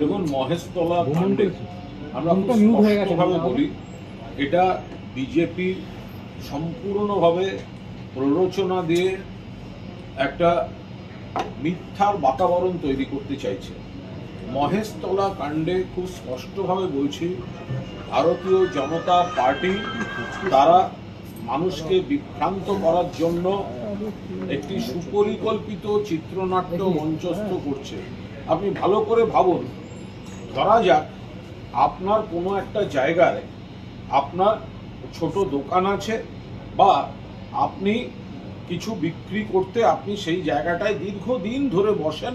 দেখুন মহেশতলা কাণ্ডে। আমরা। স্পষ্টভাবে বলি এটা বিজেপি সম্পূর্ণভাবে প্ররোচনা দিয়ে একটা মিথ্যার বাতাবরণ তৈরি করতে চাইছে মহেশতলা কাণ্ডে খুব স্পষ্টভাবে বলছি ভারতীয় জনতা পার্টি তারা মানুষকে বিভ্রান্ত করার জন্য একটি সুপরিকল্পিত চিত্রনাট্য মঞ্চস্থ করছে। আপনি ভালো করে ভাবুন। ধরা যাক, আপনার কোনো একটা জায়গায় আপনার ছোট দোকান আছে বা আপনি কিছু বিক্রি করতে আপনি সেই জায়গাটায় দীর্ঘদিন ধরে বসেন,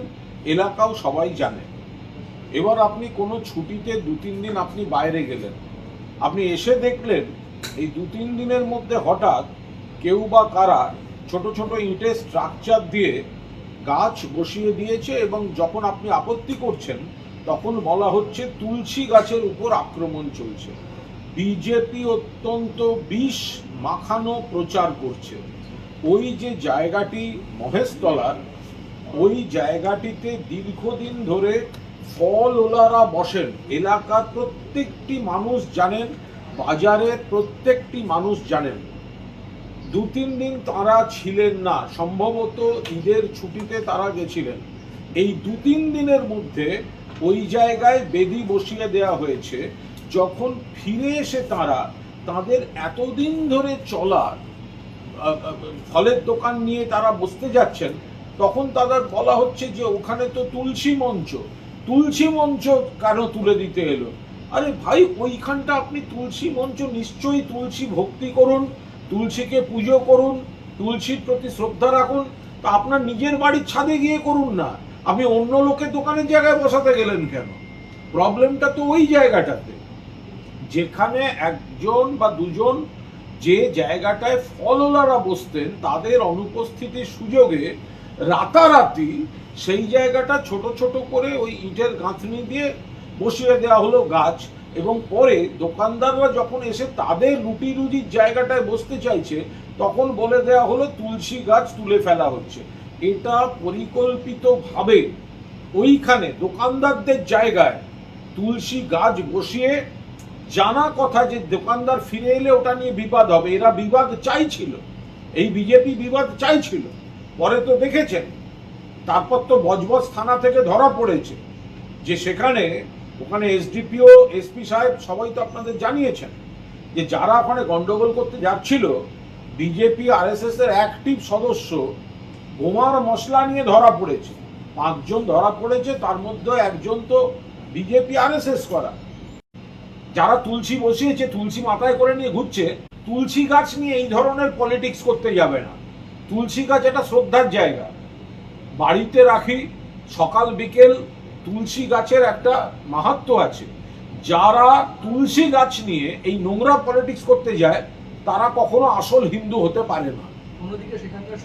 এলাকাও সবাই জানে। এবার আপনি কোনো ছুটিতে দু তিন দিন আপনি বাইরে গেলেন। আপনি এসে দেখলেন, এই দু তিন দিনের মধ্যে হঠাৎ কেউ বা কারা ছোট ছোট ইটের স্ট্রাকচার দিয়ে গাছ বসিয়ে দিয়েছে এবং যখন আপনি আপত্তি করছেন, তখন বলা হচ্ছে তুলসী গাছের উপর আক্রমণ চলছে। বিজেপি অত্যন্ত বিষ মাখানো প্রচার করছে। ওই যে জায়গাটি মহেশতলার ওই জায়গাটিতে দীর্ঘদিন ধরে ফল ওলারা বসেন। এলাকার প্রত্যেকটি মানুষ জানেন, বাজারের প্রত্যেকটি মানুষ জানেন। দু তিন দিন তারা ছিলেন না। সম্ভবত ঈদের ছুটিতে তারা গেছিলেন। এই দু তিন দিনের মধ্যে ওই জায়গায় বেদি বসিয়ে দেয়া হয়েছে। যখন ফিরে এসে তারা তাদের এতদিন ধরে চলা ফলের দোকান নিয়ে তারা বসতে যাচ্ছেন, তখন তাদের বলা হচ্ছে যে ওখানে তো তুলসী মঞ্চ। তুলসী মঞ্চ কেন তুলে দিতে এলো? আরে ভাই, ওইখানটা আপনি তুলসী মঞ্চ নিশ্চয়ই তুলসী ভক্তি করুন। তুলসীকে পুজো করুন, তুলসীর প্রতি শ্রদ্ধা রাখুন, তা আপনার নিজের বাড়ির ছাদে গিয়ে করুন না। আপনি অন্য লোকের দোকানের জায়গায় বসাতে গেলেন কেন? প্রবলেমটা তো ওই জায়গাটাতে। যেখানে একজন বা দুজন যে জায়গাটায় ফলওয়ালারা বসতেন, তাদের অনুপস্থিতির সুযোগে রাতারাতি সেই জায়গাটা ছোট ছোট করে ওই ইটের গাঁথনি দিয়ে বসিয়ে দেওয়া হলো গাছ এবং পরে দোকানদাররা যখন এসে তাদের রুটি রুজির জায়গাটায় বসতে চাইছে, তখন বলে দেওয়া হলো তুলসী গাছ তুলে ফেলা হচ্ছে। এটা পরিকল্পিতভাবে ওইখানে দোকানদারদের জায়গায় তুলসী গাছ বসিয়ে জানা কথা যে দোকানদার ফিরে এলে ওটা নিয়ে বিবাদ হবে, এরা বিবাদ চাইছিল। এই বিজেপি বিবাদ চাইছিল। পরে তো দেখেছেন, তারপর তো বজবজ থানা থেকে ধরা পড়েছে যে সেখানে ওখানে এসডিপিও এসপি সাহেব সবাই তো আপনাদের জানিয়েছেন যে যারা ওখানে গন্ডগোল করতে যাচ্ছিল বিজেপি আরএসএস এর অ্যাক্টিভ সদস্য বোমার মশলা নিয়ে ধরা পড়েছে। পাঁচজন ধরা পড়েছে, তার মধ্যে একজন তো বিজেপি আরএসএস করা। যারা তুলসী বসিয়েছে, তুলসী মাথায় করে নিয়ে ঘুরছে, তুলসী গাছ নিয়ে এই ধরনের পলিটিক্স করতে যাবে না। তুলসী গাছ এটা শ্রদ্ধার জায়গা। বাড়িতে রাখি, সকাল বিকেল তুলসী গাছের একটা মাহাত্ম আছে। যারা তুলসী গাছ নিয়ে এই নোংরা পলিটিক্স করতে যায়, তারা কখনো আসল হিন্দু হতে পারে না। অন্যদিকে সেখানকার